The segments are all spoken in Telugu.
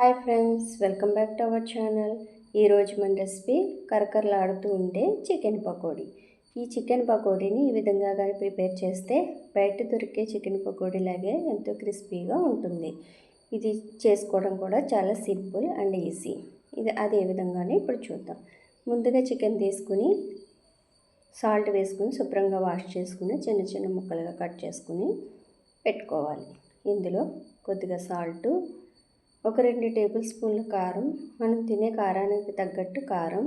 Hi friends welcome back to our channel. ఈరోజు మన రెసిపీ కరకరలాడుతూ ఉండే చికెన్ పకోడీ. ఈ చికెన్ పకోడీని ఈ విధంగా కానీ ప్రిపేర్ చేస్తే బయట దొరికే చికెన్ పకోడీ లాగే ఎంతో క్రిస్పీగా ఉంటుంది. ఇది చేసుకోవడం కూడా చాలా సింపుల్ అండ్ ఈజీ. ఇది అదే విధంగానే ఇప్పుడు చూద్దాం. ముందుగా చికెన్ తీసుకుని సాల్ట్ వేసుకుని శుభ్రంగా వాష్ చేసుకుని చిన్న చిన్న ముక్కలుగా కట్ చేసుకుని పెట్టుకోవాలి. ఇందులో కొద్దిగా సాల్టు ఒక రెండు టేబుల్ స్పూన్ల కారం. మనం తినే కారానికి తగ్గట్టు కారం.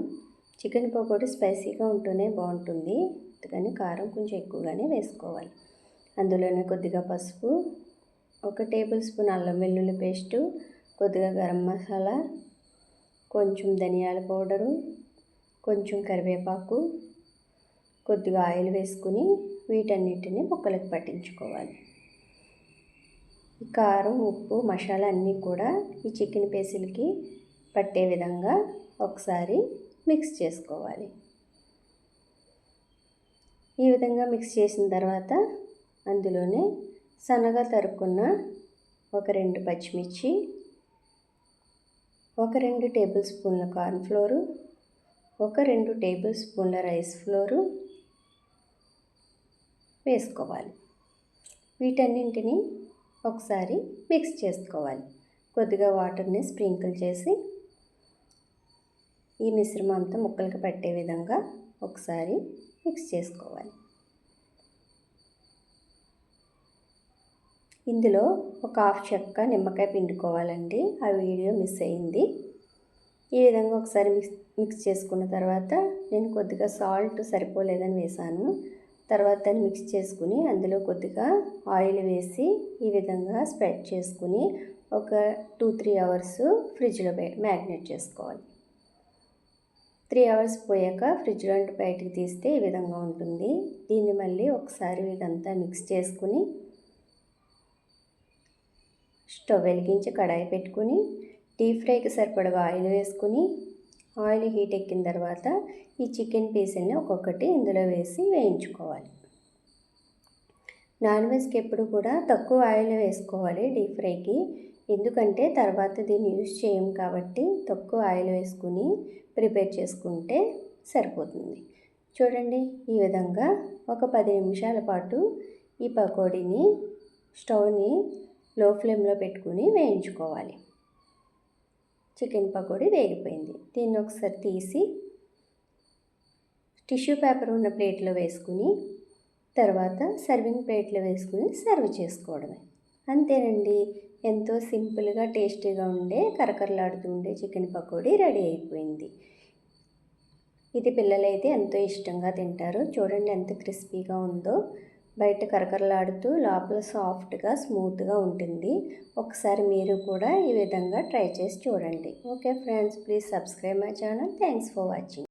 చికెన్ పకోడీ స్పైసీగా ఉంటూనే బాగుంటుంది. అందుకని కారం కొంచెం ఎక్కువగానే వేసుకోవాలి. అందులోనే కొద్దిగా పసుపు ఒక టేబుల్ స్పూన్ అల్లం వెల్లుల్లి పేస్టు కొద్దిగా గరం మసాలా కొంచెం ధనియాల పౌడరు కొంచెం కరివేపాకు కొద్దిగా ఆయిల్ వేసుకుని వీటన్నిటిని ముక్కలకు పట్టించుకోవాలి. కారం ఉప్పు మసాలా అన్నీ కూడా ఈ చికెన్ పేసులకి పట్టే విధంగా ఒకసారి మిక్స్ చేసుకోవాలి. ఈ విధంగా మిక్స్ చేసిన తర్వాత అందులోనే సన్నగా తరుక్కున్న ఒక రెండు పచ్చిమిర్చి ఒక రెండు టేబుల్ స్పూన్ల కార్న్ఫ్లోరు ఒక రెండు టేబుల్ స్పూన్ల రైస్ ఫ్లోరు వేసుకోవాలి. వీటన్నింటినీ ఒకసారి మిక్స్ చేసుకోవాలి. కొద్దిగా వాటర్ని స్ప్రింకిల్ చేసి ఈ మిశ్రమం అంతా ముక్కలకి పట్టే విధంగా ఒకసారి మిక్స్ చేసుకోవాలి. ఇందులో ఒక హాఫ్ చెక్క నిమ్మకాయ పిండుకోవాలండి. ఆ వీడియో మిస్ అయింది. ఈ విధంగా ఒకసారి మిక్స్ మిక్స్ చేసుకున్న తర్వాత నేను కొద్దిగా సాల్ట్ సరిపోలేదని వేసాను. తర్వాత దాన్ని మిక్స్ చేసుకుని అందులో కొద్దిగా ఆయిల్ వేసి ఈ విధంగా స్ప్రెడ్ చేసుకుని ఒక టూ త్రీ అవర్స్ ఫ్రిడ్జ్లో మ్యాగ్నేట్ చేసుకోవాలి. త్రీ అవర్స్ పోయాక ఫ్రిడ్జ్లో లాంటి బయటికి తీస్తే ఈ విధంగా ఉంటుంది. దీన్ని మళ్ళీ ఒకసారి ఇదంతా మిక్స్ చేసుకుని స్టవ్ వెలిగించి కడాయి పెట్టుకుని డీప్ ఫ్రైకి సరిపడగా ఆయిల్ వేసుకుని ఆయిల్ హీట్ ఎక్కిన తర్వాత ఈ చికెన్ పీసుల్ని ఒక్కొక్కటి ఇందులో వేసి వేయించుకోవాలి. నాన్ వెజ్కి ఎప్పుడు కూడా తక్కువ ఆయిల్ వేసుకోవాలి డీప్ ఫ్రైకి. ఎందుకంటే తర్వాత దీన్ని యూజ్ చేయం కాబట్టి తక్కువ ఆయిల్ వేసుకుని ప్రిపేర్ చేసుకుంటే సరిపోతుంది. చూడండి ఈ విధంగా ఒక పది నిమిషాల పాటు ఈ పకోడీని స్టవ్ని లో ఫ్లేమ్లో పెట్టుకుని వేయించుకోవాలి. చికెన్ పకోడీ వేగిపోయింది. దీన్ని ఒకసారి తీసి టిష్యూ పేపర్ ఉన్న ప్లేట్లో వేసుకుని తర్వాత సర్వింగ్ ప్లేట్లో వేసుకుని సర్వ్ చేసుకోవడమే. అంతేనండి. ఎంతో సింపుల్గా టేస్టీగా ఉండే కరకరలాడుతూ ఉండే చికెన్ పకోడీ రెడీ అయిపోయింది. ఇది పిల్లలైతే ఎంతో ఇష్టంగా తింటారు. చూడండి ఎంత క్రిస్పీగా ఉందో. బయట కరకరలాడుతూ లోపల సాఫ్ట్గా స్మూత్గా ఉంటుంది. ఒకసారి మీరు కూడా ఈ విధంగా ట్రై చేసి చూడండి. Okay friends please subscribe my channel. Thanks for watching.